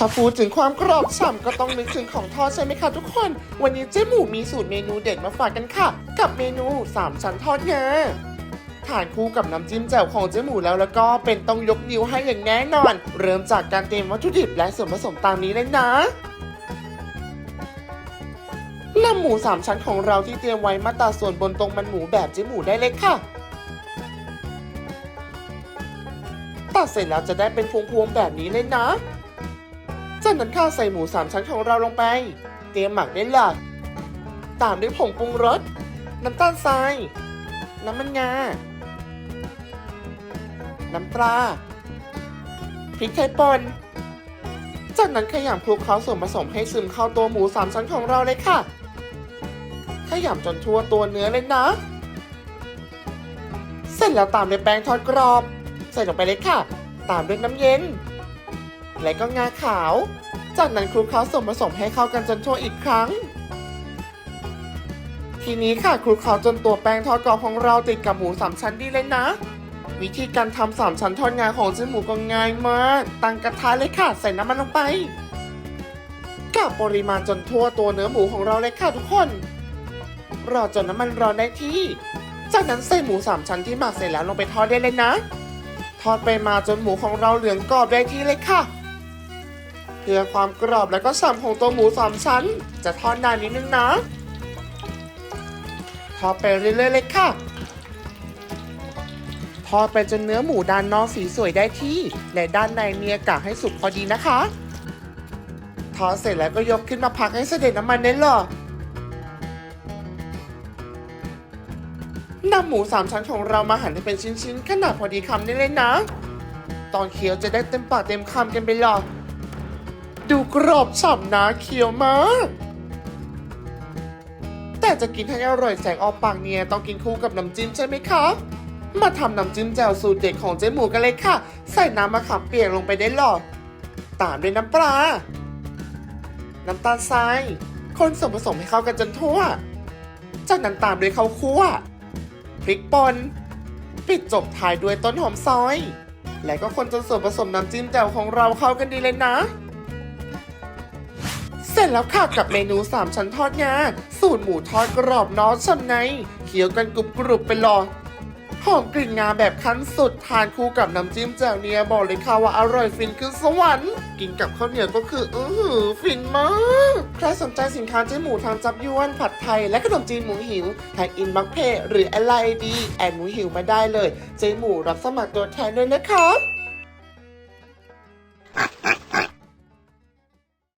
ถ้าพูดถึงความกรอบฉ่ำก็ต้องนึกถึงของทอดใช่ไหมคะทุกคน วันนี้เจ๊หมูมีสูตรเมนูเด็ดมาฝากกันค่ะ กับเมนู 3 ชั้นทอดงาทานคู่กับน้ำจิ้มแจ่วของเจ๊หมูแล้วแล้วก็เป็นต้องยกนิ้วให้อย่างแน่นอน เริ่มจากการเตรียมวัตถุดิบและส่วนผสมตามนี้เลยนะนำหมูสามชั้นของเราที่เตรียมไว้มาตัดส่วนบนตรงมันหมูแบบเจ๊หมูได้เลยค่ะตัดเสร็จแล้วจะได้เป็นพวงๆแบบนี้เลยนะ จากนั้นข้าใส่หมูสามชั้นของเราลงไป เตรียมหมักได้เลยตามด้วยผงปรุงรส น้ำตาลทราย น้ำมันงา น้ำปลา พริกไทยป่น จากนั้นขยำคลุกเคล้าส่วนผสมให้ซึมเข้าตัวหมูสามชั้นของเราเลยค่ะ ขยำจนทั่วตัวเนื้อเลยนะ เสร็จแล้วตามด้วยแป้งทอดกรอบ ใส่ลงไปเลยค่ะ ตามด้วยน้ำเย็น และก็งาขาว จากนั้นคลุกเคล้าส่วนผสมให้เข้ากันจนทั่วอีกครั้ง ทีนี้ค่ะคลุกเคล้าจนตัวแป้งทอดกรอบของเราติดกับหมูสามชั้นดีเลยนะ วิธีการทำสามชั้นทอดงาของเจ๊หมูก็ง่ายมาก ตั้งกระทะเลยค่ะใส่น้ำมันลงไปกับปริมาณจนทั่วตัวเนื้อหมูของเราเลยค่ะทุกคน รอจนน้ำมันร้อนได้ที่ จากนั้นใส่หมูสามชั้นที่หมักเสร็จแล้วลงไปทอดได้เลยนะทอดไปมาจนหมูของเราเหลืองกรอบได้ที่เลยค่ะ เพื่อความกรอบและก็ฉ่ำของตัวหมูสามชั้น จะทอดนานนิดนึงนะทอดไปเรื่อยๆเลยค่ะทอดไปจนเนื้อหมูด้านนอกสีสวยได้ที่ และด้านในมีอากาศให้สุกพอดีนะคะทอดเสร็จแล้วก็ยกขึ้นมาพักให้เสด็จน้ำมันได้เลยนำหมูสามชั้นของเรามาหั่นให้เป็นชิ้นๆ ขนาดพอดีคำได้เลยนะ ตอนเคี้ยวจะได้เต็มปากเต็มคำกันไปเลย ดูกรอบฉ่ำนะเคี้ยวมาก แต่จะกินให้อร่อยแสงออกปากเนี่ยต้องกินคู่กับน้ำจิ้มใช่ไหมคะ มาทำน้ำจิ้มแจ่วสูตรเด็ดของเจ๊หมูกันเลยค่ะ ใส่น้ำมะขามเปียกลงไปได้หรอตามด้วยน้ำปลา น้ำตาลทราย คนส่วนผสมให้เข้ากันจนทั่ว จากนั้นตามด้วยข้าวคั่ว พริกป่น ปิดจบท้ายด้วยต้นหอมซอย และก็คนจนส่วนผสมน้ำจิ้มแจ่วของเราเข้ากันดีเลยนะ สร็จแล้วค่ะกับเมนู 3 ชั้นทอดงาสูตรหมูทอดกรอบนอกชั้นในเคี้ยวกันกรุบกรุบไปรอหอมกลิ่นงาแบบขั้นสุดทานคู่กับน้ำจิ้มแจ่วเนียบอกเลยค่ะว่าอร่อยฟินขึ้นสวรรค์ กินกับข้าวเหนียวก็คืออื้อหือฟินมาก ใครสนใจสินค้าเจ๊หมูทางจับยวนผัดไทย และขนมจีนหมูหิวทางอินบักเพหรืออะไรดีแอนหมูหิวมาได้เลย เจ๊หมูรับสมัครตัวแทนด้วยนะคะ